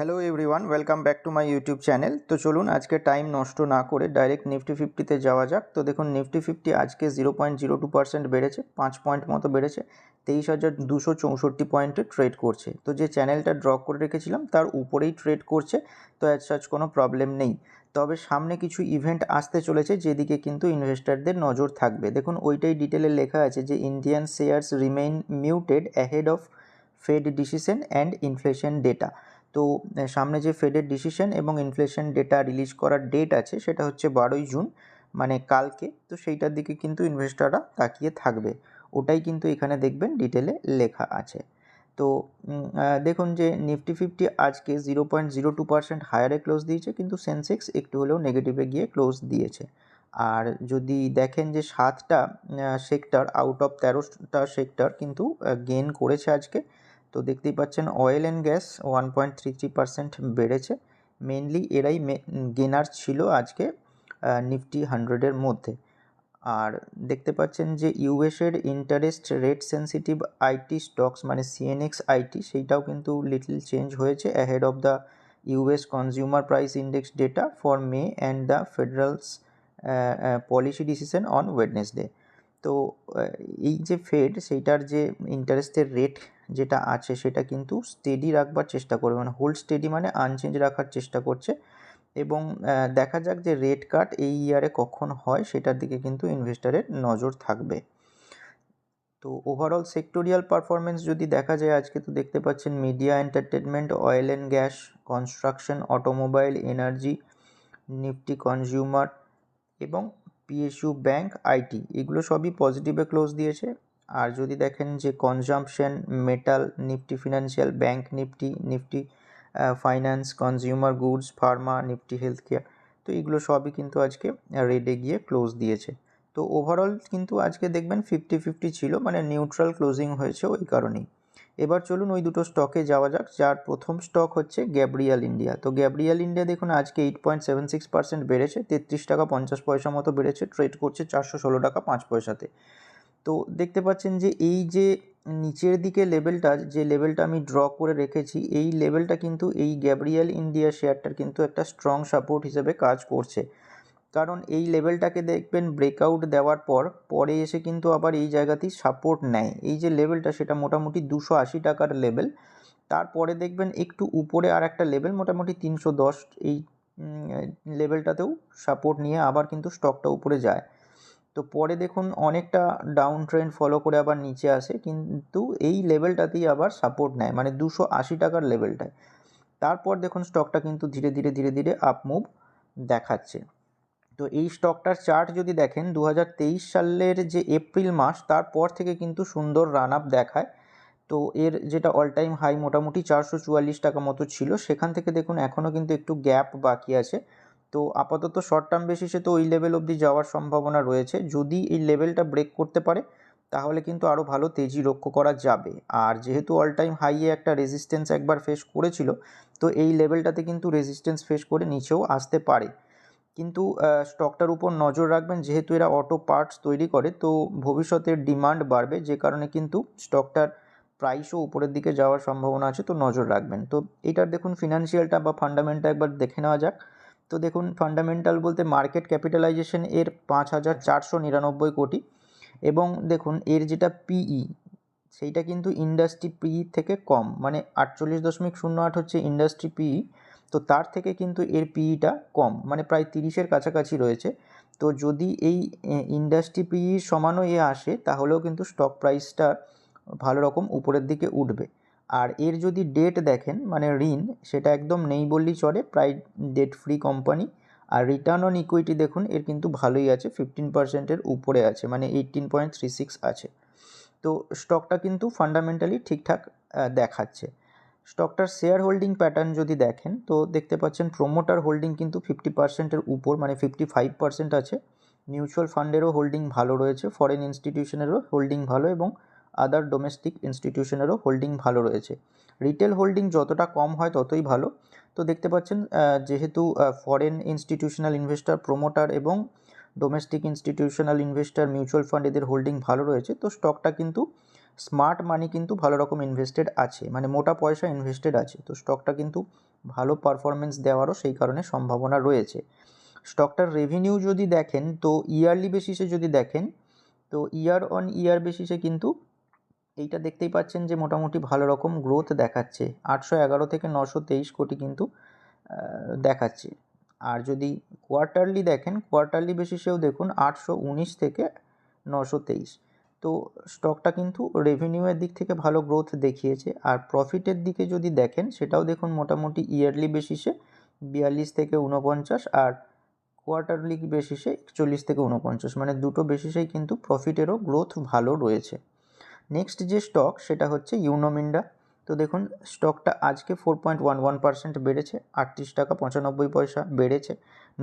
Hello everyone welcome back to my YouTube channel তো চলুন, আজকে টাইম নষ্ট না করে ডাইরেক্ট নিফটি ফিফটিতে যাওয়া যাক। তো দেখুন নিফটি ফিফটি আজকে zero point zero two percent বেড়েছে, পাঁচ পয়েন্ট মতো বেড়েছে, তেইশ হাজার দুশো চৌষট্টি পয়েন্টে ট্রেড করছে। তো যে চ্যানেলটা ড্র করে রেখেছিলাম, তার উপরেই ট্রেড করছে, তো অ্যাজ সাচ কোনো প্রবলেম নেই। তবে সামনে কিছু ইভেন্ট আসতে চলেছে, যেদিকে কিন্তু ইনভেস্টারদের নজর থাকবে। দেখুন, ওইটাই ডিটেলে লেখা আছে যে Indian shares remain muted ahead of Fed decision and inflation data তো সামনে যে ফেডের ডিসিশন এবং ইনফ্লেশন ডেটা রিলিজ করার ডেট আছে, সেটা হচ্ছে বারোই জুন মানে কালকে। তো সেইটার দিকে কিন্তু ইনভেস্টাররা তাকিয়ে থাকবে। ওটাই কিন্তু এখানে দেখবেন ডিটেলে লেখা আছে। তো দেখুন যে নিফটি ফিফটি আজকে zero point zero two percent হায়ারে close দিয়েছে, কিন্তু সেন্সেক্স একটু হলেও নেগেটিভে গিয়ে ক্লোজ দিয়েছে। আর যদি দেখেন যে সাতটা সেক্টর আউট অফ তেরোটা সেক্টর কিন্তু গেন করেছে আজকে তো দেখতেই পাচ্ছেন oil and gas one point three three percent বেড়েছে। মেনলি এরাই গেনার ছিল আজকে নিফটি হান্ড্রেডের মধ্যে। আর দেখতে পাচ্ছেন যে ইউএসের interest rate sensitive IT stocks মানে সিএনএক্স আইটি সেইটাও কিন্তু লিটল চেঞ্জ হয়েছে ahead of the US consumer price index data for May and the Federal's policy decision on Wednesday তো এই যে ফেড সেইটার যে ইন্টারেস্টের রেট যেটা আছে সেটা কিন্তু স্টেডি রাখবার চেষ্টা করবে। মানে হোল্ড স্টেডি মানে আনচেঞ্জ রাখার চেষ্টা করছে। এবং দেখা যাক যে রেট কাট এই ইয়ারে কখন হয়, সেটার দিকে কিন্তু ইনভেস্টারের নজর থাকবে। তো ওভারঅল সেক্টোরিয়াল পারফরমেন্স যদি দেখা যায়, আজকে তো দেখতে পাচ্ছেন media entertainment oil and gas construction automobile energy Nifty consumer এবং পিএসইউ ব্যাংক আইটি এগুলো সবই পজিটিভে ক্লোজ দিয়েছে। আর যদি দেখেন যে consumption metal Nifty financial bank Nifty Nifty finance consumer goods pharma Nifty health care তো এগুলো সবই কিন্তু আজকে রেডে গিয়ে ক্লোজ দিয়েছে। তো ওভারঅল কিন্তু আজকে দেখবেন ফিফটি ফিফটি ছিল মানে নিউট্রাল ক্লোজিং হয়েছে ওই কারণেই। এবার চলুন ওই দুটো স্টকে যাওয়া যাক, যার প্রথম স্টক হচ্ছে গ্যাব্রিয়াল ইন্ডিয়া তো গ্যাব্রিয়াল ইন্ডিয়া দেখুন আজকে eight point seven six percent বেড়েছে, তেত্রিশ টাকা পঞ্চাশ পয়সা মতো বেড়েছে ট্রেড করছে চারশো ষোলো টাকা পাঁচ পয়সাতে। তো দেখতে পাচ্ছেন যে এই যে নিচের দিকে লেভেলটা যে লেভেলটা আমি ড্র করে রেখেছি, এই লেভেলটা কিন্তু এই গ্যাব্রিয়াল ইন্ডিয়া শেয়ারটার কিন্তু একটা স্ট্রং সাপোর্ট হিসেবে কাজ করছে। কারণ এই লেভেলটাকে দেখবেন ব্রেকআউট দেওয়ার পর, পরে এসে কিন্তু আবার এই জায়গাতেই সাপোর্ট নেয়। এই যে লেভেলটা সেটা মোটামুটি দুশো আশি টাকার লেভেল তারপরে দেখবেন একটু উপরে আর একটা লেভেল মোটামুটি তিনশো দশ, এই লেভেলটাতেও সাপোর্ট নিয়ে আবার কিন্তু স্টকটা উপরে যায়। তো পরে দেখুন অনেকটা ডাউন ট্রেন্ড ফলো করে আবার নিচে আসে, কিন্তু এই লেভেলটাতেই আবার সাপোর্ট নেয় মানে দুশো আশি টাকার লেভেলটায় তারপর দেখুন স্টকটা কিন্তু ধীরে ধীরে ধীরে ধীরে আপ মুভ দেখাচ্ছে। তো এই স্টকটার চার্ট যদি দেখেন দু হাজার তেইশ সালের যে এপ্রিল মাস, তারপর থেকে কিন্তু সুন্দর রান আপ দেখায়। তো এর যেটা অল টাইম হাই মোটামুটি চারশো চুয়াল্লিশ টাকা মতো ছিল, সেখান থেকে দেখুন এখনও কিন্তু একটু গ্যাপ বাকি আছে। তো আপাতত শর্ট টার্ম বেসিসে তো ওই লেভেল অবধি যাওয়ার সম্ভাবনা রয়েছে। যদি এই লেভেলটা ব্রেক করতে পারে, তাহলে কিন্তু আরও ভালো তেজি লক্ষ্য করা যাবে। আর যেহেতু অল টাইম হাইয়ে একটা রেজিস্ট্যান্স একবার ফেস করেছিল, তো এই লেভেলটাতে কিন্তু রেজিস্ট্যান্স ফেস করে নিচেও আসতে পারে। কিন্তু স্টকটার উপর নজর রাখবেন, যেহেতু এরা অটো পার্টস তৈরি করে, তো ভবিষ্যতের ডিমান্ড বাড়বে, যে কারণে কিন্তু স্টকটার প্রাইসও উপরের দিকে যাওয়ার সম্ভাবনা আছে, তো নজর রাখবেন। তো এটার দেখুন ফিনান্সিয়ালটা বা ফান্ডামেন্টটা একবার দেখে নেওয়া যাক। তো দেখুন ফান্ডামেন্টাল বলতে মার্কেট ক্যাপিটালাইজেশন এর পাঁচ হাজার চারশো নিরানব্বই কোটি এবং দেখুন, এর যেটা পিই সেইটা কিন্তু ইন্ডাস্ট্রি পিই থেকে কম মানে আটচল্লিশ দশমিক শূন্য আট হচ্ছে ইন্ডাস্ট্রি পিই তো তার থেকে কিন্তু এর পিইটা কম মানে প্রায় তিরিশের কাছাকাছি রয়েছে। তো যদি এই ইন্ডাস্ট্রি পিই সমানও এ আসে, তাহলেও কিন্তু স্টক প্রাইসটা ভালো রকম উপরের দিকে উঠবে। আর এর যদি ডেট দেখেন মানে ঋণ, সেটা একদম নেই বললেই চলে, প্রায় ডেট ফ্রি কোম্পানি আর রিটার্ন অন ইকুইটি দেখুন, এর কিন্তু ভালোই আছে ফিফটিন পার্সেন্টের উপরে আছে মানে এইটিন পয়েন্ট থ্রি সিক্স আছে। তো স্টকটা কিন্তু ফান্ডামেন্টালি ঠিকঠাক দেখাচ্ছে। স্টকটার শেয়ার হোল্ডিং প্যাটার্ন যদি দেখেন, তো দেখতে পাচ্ছেন প্রোমোটার হোল্ডিং কিন্তু ফিফটি পার্সেন্টের উপর মানে ফিফটি ফাইভ পার্সেন্ট আছে মিউচুয়াল ফান্ডেরও হোল্ডিং ভালো রয়েছে ফরেন ইনস্টিটিউশনেরও হোল্ডিং ভালো এবং আদার ডোমেস্টিক ইনস্টিটিউশনেরও হোল্ডিং ভালো রয়েছে। রিটেল হোল্ডিং যতটা কম হয় ততই ভালো। তো দেখতে পাচ্ছেন যেহেতু ফরেন ইনস্টিটিউশনাল ইনভেস্টর প্রোমোটার এবং domestic institutional investor mutual fund এদের হোল্ডিং ভালো রয়েছে, তো স্টকটা কিন্তু স্মার্ট মানি কিন্তু ভালো রকম ইনভেস্টেড আছে মানে মোটা পয়সা ইনভেস্টেড আছে, তো স্টকটা কিন্তু ভালো পারফরমেন্স দেওয়ারও সেই কারণে সম্ভাবনা রয়েছে। স্টকটার রেভিনিউ যদি দেখেন, তো ইয়ারলি বেসিসে যদি দেখেন, তো ইয়ার অন ইয়ার বেসিসে কিন্তু এইটা দেখতেই পাচ্ছেন যে মোটামুটি ভালো রকম গ্রোথ দেখাচ্ছে। আটশো এগারো থেকে নশো তেইশ কোটি কিন্তু দেখাচ্ছে। আর যদি কোয়ার্টারলি দেখেন কোয়ার্টারলি বেসিসেও দেখুন আটশো উনিশ থেকে নশো তেইশ। তো স্টকটা কিন্তু রেভিনিউয়ের দিক থেকে ভালো গ্রোথ দেখিয়েছে। আর প্রফিটের দিকে যদি দেখেন, সেটাও দেখুন মোটামুটি ইয়ারলি বেসিসে বিয়াল্লিশ থেকে উনপঞ্চাশ আর কোয়ার্টারলি বেসিসে একচল্লিশ থেকে উনপঞ্চাশ মানে দুটো বেসিসেই কিন্তু প্রফিটেরও গ্রোথ ভালো রয়েছে। নেক্সট যে স্টক সেটা হচ্ছে ইউনোমিন্ডা তো দেখুন স্টকটা আজকে four point one one percent বেড়েছে, আটত্রিশ টাকা পঁচানব্বই পয়সা বেড়েছে,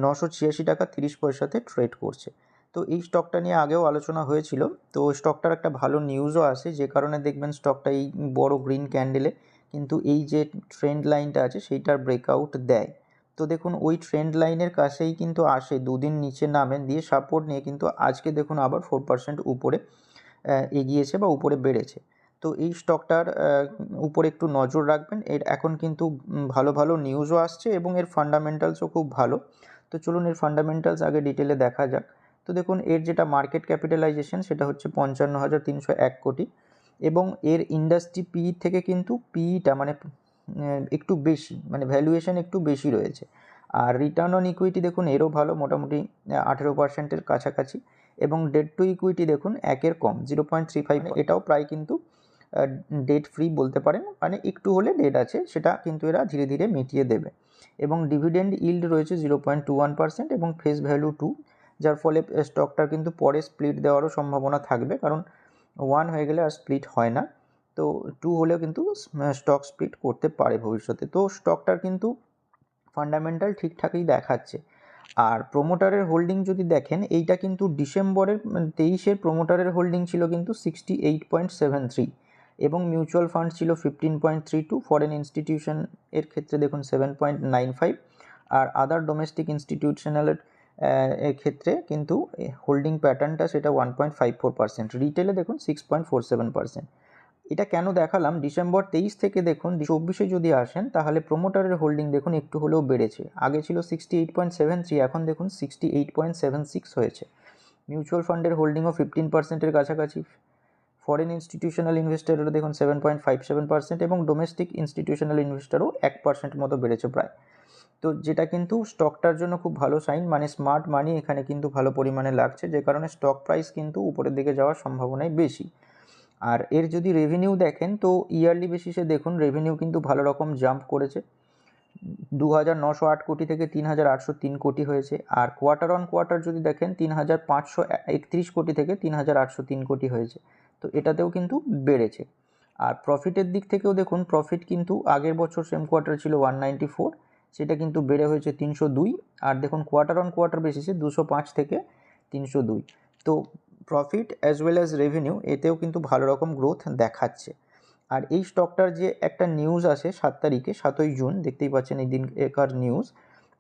নশো ছিয়াশি টাকা তিরিশ পয়সাতে ট্রেড করছে। তো এই স্টকটা নিয়ে আগেও আলোচনা হয়েছিল। তো স্টকটার একটা ভালো নিউজও আছে, যে কারণে দেখবেন স্টকটা এই বড় গ্রিন ক্যান্ডেলে কিন্তু এই যে ট্রেন্ড লাইনটা আছে, সেইটার ব্রেকআউট দেয়। তো দেখুন, ওই ট্রেন্ড লাইনের কাছেই কিন্তু আসে, দুদিন নিচে নামেন দিয়ে সাপোর্ট নিয়ে কিন্তু আজকে দেখুন আবার ফোর পার্সেন্ট উপরে এগিয়েছে বা উপরে বেড়েছে। তো এই স্টকটার উপরে একটু নজর রাখবেন। এর এখন কিন্তু ভালো ভালো নিউজও আসছে এবং এর ফান্ডামেন্টালসও খুব ভালো। তো চলুন এর ফান্ডামেন্টালস আগে ডিটেলে দেখা যাক। তো দেখুন, এর যেটা মার্কেট ক্যাপিটালাইজেশন সেটা হচ্ছে পঞ্চান্ন হাজার তিনশো এক কোটি এবং এর ইন্ডাস্ট্রি পি থেকে কিন্তু পিইটা মানে একটু বেশি মানে ভ্যালুয়েশন একটু বেশি রয়েছে। আর রিটার্ন অন ইকুইটি দেখুন, এরও ভালো, মোটামুটি আঠেরো পার্সেন্টের কাছাকাছি। এবং ডেট টু ইকুইটি দেখুন একের কম জিরো পয়েন্ট থ্রি ফাইভ এটাও প্রায় কিন্তু ডেট ফ্রি বলতে পারেন মানে একটু হলে ডেট আছে, সেটা কিন্তু এরা ধীরে ধীরে মিটিয়ে দেবে। এবং ডিভিডেন্ড ইল্ড রয়েছে zero point two one percent এবং ফেস ভ্যালু টু যার ফলে স্টকটার কিন্তু পরে স্প্লিট দেওয়ারও সম্ভাবনা থাকবে, কারণ ওয়ান হয়ে গেলে আর স্প্লিট হয় না। তো টু হলেও কিন্তু স্টক স্প্লিট করতে পারে ভবিষ্যতে। তো স্টকটার কিন্তু ফান্ডামেন্টাল ঠিকঠাকই দেখাচ্ছে। আর প্রোমোটারের হোল্ডিং যদি দেখেন, এইটা কিন্তু ডিসেম্বরের তেইশের প্রোমোটারের হোল্ডিং ছিল কিন্তু sixty eight point seven three এবং মিউচুয়াল ফান্ড ছিল fifteen point three two foreign institution এর ক্ষেত্রে দেখুন সেভেন পয়েন্ট নাইন ফাইভ আর আদার ডোমেস্টিক ইনস্টিটিউশনালের এর ক্ষেত্রে কিন্তু হোল্ডিং প্যাটার্নটা সেটা one point five four percent রিটেলে দেখুন six point four seven percent এটা কেন দেখালাম? ডিসেম্বর তেইশ থেকে দেখুন চব্বিশে যদি আসেন, তাহলে প্রোমোটারের হোল্ডিং দেখুন একটু হলেও বেড়েছে। আগে ছিল sixty eight point seven three এখন দেখুন sixty eight point seven six হয়েছে মিউচুয়াল ফান্ডের হোল্ডিংও ফিফটিন পার্সেন্টের কাছাকাছি। ফরেন ইনস্টিটিউশনাল ইনভেস্টারেরও দেখুন seven point five seven percent এবং ডোমেস্টিক ইনস্টিটিউশনাল ইনভেস্টারও এক পার্সেন্ট মতো বেড়েছে প্রায়। তো যেটা কিন্তু স্টকটার জন্য খুব ভালো সাইন মানে স্মার্ট মানি এখানে কিন্তু ভালো পরিমাণে লাগছে, যে কারণে স্টক প্রাইস কিন্তু উপরের দিকে যাওয়ার সম্ভাবনাই বেশি। আর এর যদি রেভিনিউ দেখেন, তো ইয়ারলি বেসিসে দেখুন রেভিনিউ কিন্তু ভালো রকম জাম্প করেছে। দু হাজার নশো আট কোটি থেকে তিন হাজার আটশো তিন কোটি হয়েছে। আর কোয়ার্টার অন কোয়ার্টার যদি দেখেন তিন হাজার পাঁচশো একত্রিশ কোটি থেকে তিন হাজার আটশো তিন কোটি হয়েছে। তো এটাতেও কিন্তু বেড়েছে। আর প্রফিটের দিক থেকেও দেখুন প্রফিট কিন্তু আগের বছর সেম কোয়ার্টার ছিল ওয়ান ফোর সেটা কিন্তু বেড়ে হয়েছে তিনশো দুই। আর দেখুন কোয়ার্টার অন কোয়ার্টার বেসিসে দুশো পাঁচ থেকে তিনশো দুই। তো profit as well as revenue এতেও কিন্তু ভালো রকম গ্রোথ দেখাচ্ছে। আর এই স্টকটার যে একটা নিউজ আসে সাত তারিখে, সাতই জুন, দেখতেই পাচ্ছেন এই দিন একার নিউজ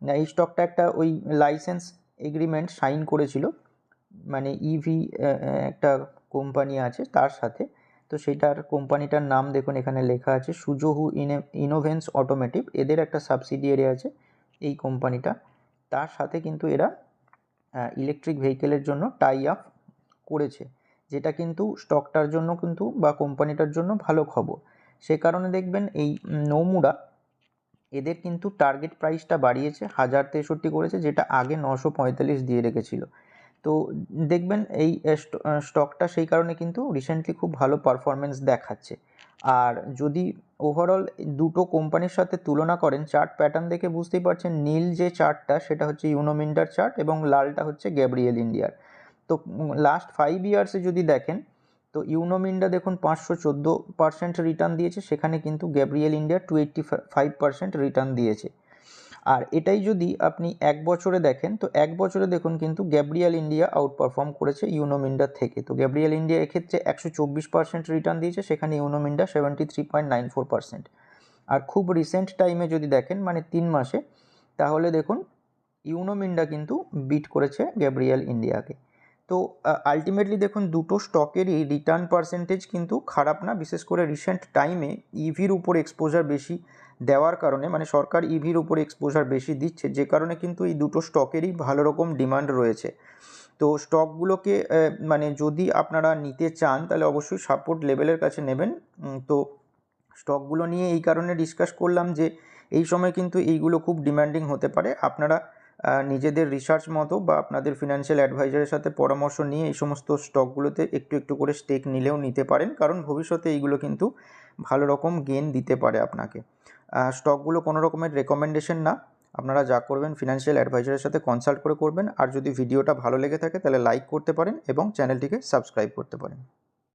এই স্টকটা একটা ওই লাইসেন্স এগ্রিমেন্ট সাইন করেছিল। মানে ইভি একটা কোম্পানি আছে তার সাথে। তো সেটার কোম্পানিটার নাম দেখুন, এখানে লেখা আছে সুজোহু ইনে ইনোভেন্স অটোমেটিভ এদের একটা সাবসিডিয়ারি আছে এই কোম্পানিটা তার সাথে কিন্তু এরা ইলেকট্রিক ভেহিকেলের জন্য টাই আপ করেছে, যেটা কিন্তু স্টকটার জন্য কিন্তু বা কোম্পানিটার জন্য ভালো খবর। সে কারণে দেখবেন এই নৌমুরা এদের কিন্তু টার্গেট প্রাইসটা বাড়িয়েছে, হাজার তেষট্টি করেছে, যেটা আগে নশো পঁয়তাল্লিশ দিয়ে রেখেছিল। তো দেখবেন এই স্টকটা সেই কারণে কিন্তু রিসেন্টলি খুব ভালো পারফরমেন্স দেখাচ্ছে। আর যদি ওভারঅল দুটো কোম্পানির সাথে তুলনা করেন চার্ট প্যাটার্ন দেখে বুঝতেই পারছেন, নীল যে চার্টটা সেটা হচ্ছে ইউনোমিন্ডার চার্ট এবং লালটা হচ্ছে গ্যাব্রিয়েল ইন্ডিয়ার তো লাস্ট ফাইভ ইয়ার্সে যদি দেখেন, তো ইউনোমিন্ডা দেখুন পাঁচশো চোদ্দ পার্সেন্ট রিটার্ন দিয়েছে, সেখানে কিন্তু Gabriel India two eighty five percent return দিয়েছে। আর এটাই যদি আপনি এক বছরে দেখেন, তো এক বছরে দেখুন কিন্তু গ্যাব্রিয়াল ইন্ডিয়া আউট পারফর্ম করেছে ইউনোমিন্ডার থেকে। তো গ্যাব্রিয়াল ইন্ডিয়া এক্ষেত্রে একশো চব্বিশ পার্সেন্ট রিটার্ন দিয়েছে, সেখানে Uno Minda seventy three point nine four percent আর খুব রিসেন্ট টাইমে যদি দেখেন মানে তিন মাসে, তাহলে দেখুন ইউনোমিন্ডা কিন্তু বিট করেছে গ্যাব্রিয়াল ইন্ডিয়াকে তো আলটিমেটলি দেখুন, দুটো স্টকেরই রিটার্ন পার্সেন্টেজ কিন্তু খারাপ না। বিশেষ করে রিসেন্ট টাইমে ইভির উপর এক্সপোজার বেশি দেওয়ার কারণে মানে সরকার ইভির উপর এক্সপোজার বেশি দিচ্ছে, যে কারণে কিন্তু এই দুটো স্টকেরই ভালো রকম ডিমান্ড রয়েছে। তো স্টকগুলোকে মানে যদি আপনারা নিতে চান, তাহলে অবশ্যই সাপোর্ট লেভেলের কাছে নেবেন। তো স্টকগুলো নিয়ে এই কারণে ডিসকাস করলাম যে, এই সময় কিন্তু এইগুলো খুব ডিমান্ডিং হতে পারে। আপনারা নিজেদের রিসার্চ মতো বা আপনাদের ফিনান্সিয়াল অ্যাডভাইজারের সাথে পরামর্শ নিয়ে এই সমস্ত স্টকগুলোতে একটু একটু করে স্টেক নিলেও নিতে পারেন। কারণ ভবিষ্যতে এইগুলো কিন্তু ভালো রকম গেন দিতে পারে আপনাকে। স্টকগুলো কোনো রকমের রেকমেন্ডেশন না। আপনারা যা করবেন ফিনান্সিয়াল অ্যাডভাইজারের সাথে কনসাল্ট করে করবেন। আর যদি ভিডিওটা ভালো লেগে থাকে তাহলে লাইক করতে পারেন এবং চ্যানেলটিকে সাবস্ক্রাইব করতে পারেন।